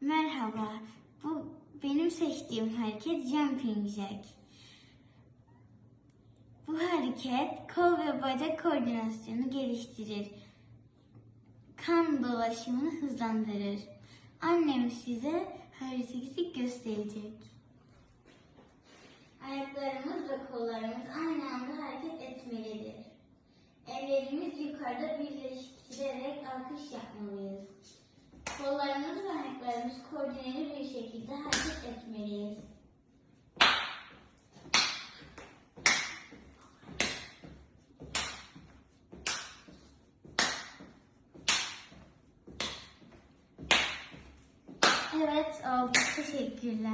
Merhaba. Bu benim seçtiğim hareket jumping jack. Bu hareket kol ve bacak koordinasyonu geliştirir. Kan dolaşımını hızlandırır. Annem size hareketi gösterecek. Ayaklarımız ve kollarımız aynı anda hareket etmelidir. Ellerimiz yukarıda birleştirerek alkış yapmalıyız. Ayaklarımız koordineli bir şekilde hareket etmeliyiz. Evet oldu. Teşekkürler.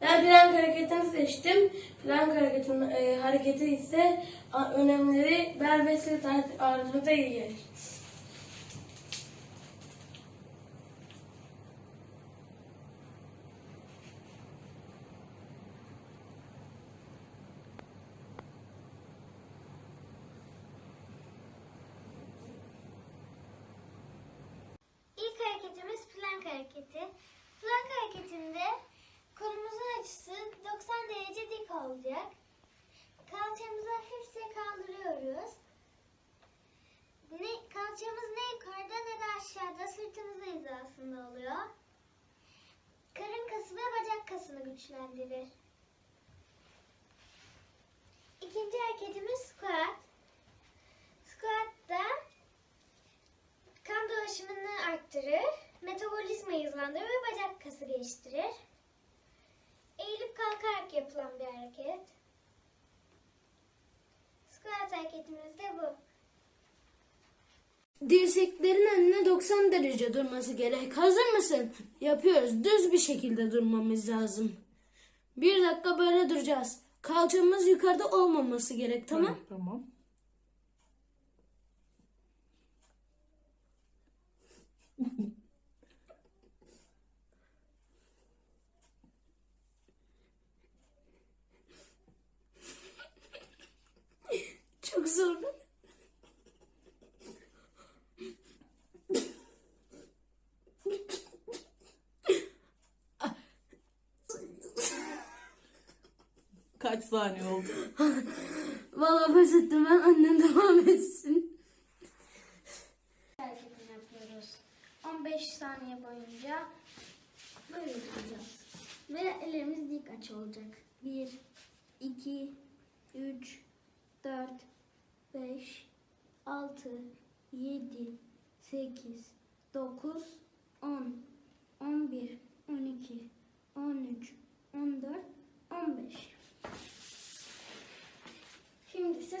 Ben plank hareketini seçtim. Plank hareketinin e, hareketi ise önemleri bel ve sırt ağrı- ağrımıza iyi gelir. İlk hareketimiz plank hareketi. Plank hareketinde kolumuzun açısı 90 derece dik olacak. Kalçamızı hafifçe kaldırıyoruz. Ne, kalçamız ne yukarıda ne de aşağıda sırtımızın hizasında oluyor. Karın kası ve bacak kasını güçlendirir. İkinci hareketimiz squat. Squat'ta kan dolaşımını arttırır, hızlandırır ve bacak kası geliştirir. Eğilip kalkarak yapılan bir hareket. Squat hareketimiz de bu. Dirseklerin önüne 90 derece durması gerek. Hazır mısın? Yapıyoruz. Düz bir şekilde durmamız lazım. Bir dakika böyle duracağız. Kalçamız yukarıda olmaması gerek tamam? Tamam. Kaç saniye oldu? Valla pes ettim ben. Annen devam etsin. Hareketini yapıyoruz. 15 saniye boyunca böyle duracağız. Ve ellerimiz dik açı olacak. 1, 2, 3, 4, 5, 6, 7, 8, 9, 10, 11, 12, 13, 14, 15. Şimdi ise